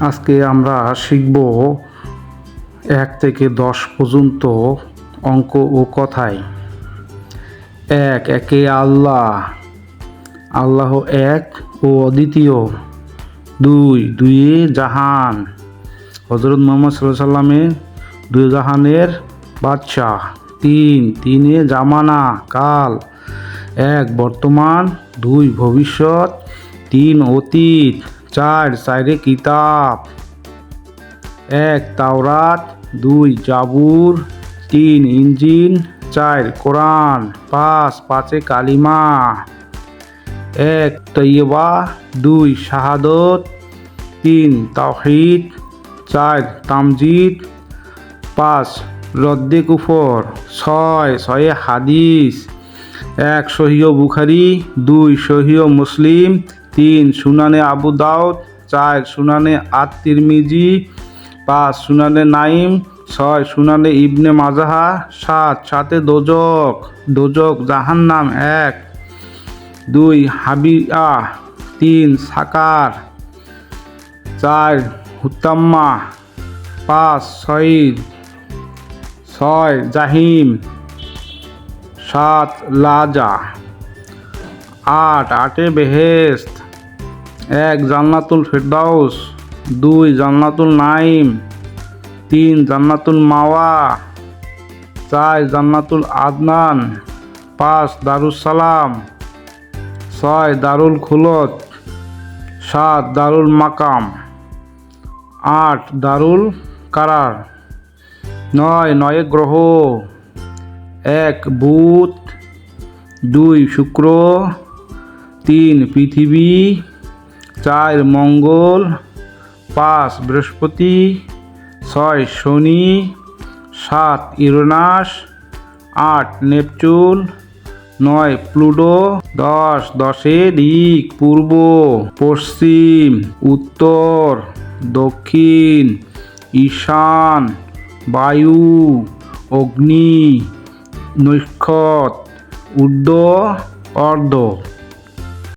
আজকে আমরা শিখব এক থেকে দশ পর্যন্ত অঙ্ক ও কথায়। এক, একে আল্লাহ। আল্লাহ এক ও অদ্বিতীয়। দুই, দুইয়ে জাহান। হজরত মোহাম্মদ সাল্লাহ সাল্লামের দুই জাহানের বাদশাহ। তিন, তিনে জামানা, কাল। এক, বর্তমান। দুই, ভবিষ্যৎ। তিন, অতীত। চার সাইরে কিতাব। এক, তাওরাত। দুই, জাবুর। তিন ইঞ্জিন চার, কোরআন। পাঁচ, পাঁচে কালিমা। এক, তৈয়বা। দুই, শাহাদত। তিন, তাওহিদ। চার, তামজিদ। পাঁচ, রদ্দে কুফর। ছয়, ছয়ে হাদিস। এক, সহিহ বুখারি। দুই, সহিহ মুসলিম। তিন, সুনানে আবু দাউদ, চার, সুনানে আত পাঁচ, সুনানে নাইম, ছয়, সুনানে ইবনে মাজাহা, সাত, সাতে দোজক দোজক জাহান্নাম, এক, দুই, হাবিয়া, তিন, সাকার, চার, হুতাম্মা, পাঁচ ছয় ছয়, জাহিম, সাত, লাজা, আট, আটে বেহেস্ত এক, জান্নাতুল ফেরদাউস। দুই, জান্নাতুল নাইম তিন, জান্নাতুল মাওয়া। চার, জান্নাতুল আদনান। পাঁচ, দারুস সালাম। ছয়, দারুল খুলত সাত, দারুল মাকাম। আট, দারুল কারার। নয় নয় গ্রহ। এক, বুধ। দুই, শুক্র। তিন, পৃথিবী। চার মঙ্গল, পাঁচ বৃহস্পতি, ছয় শনি, সাত ইউরেনাস, আট নেপচুন, নয় প্লুটো, দশ দশে দিক, পূর্ব, পশ্চিম, উত্তর, দক্ষিণ, ঈশান, বায়ু, অগ্নি নৈক্ষত উর্ধ্ব অর্ধ।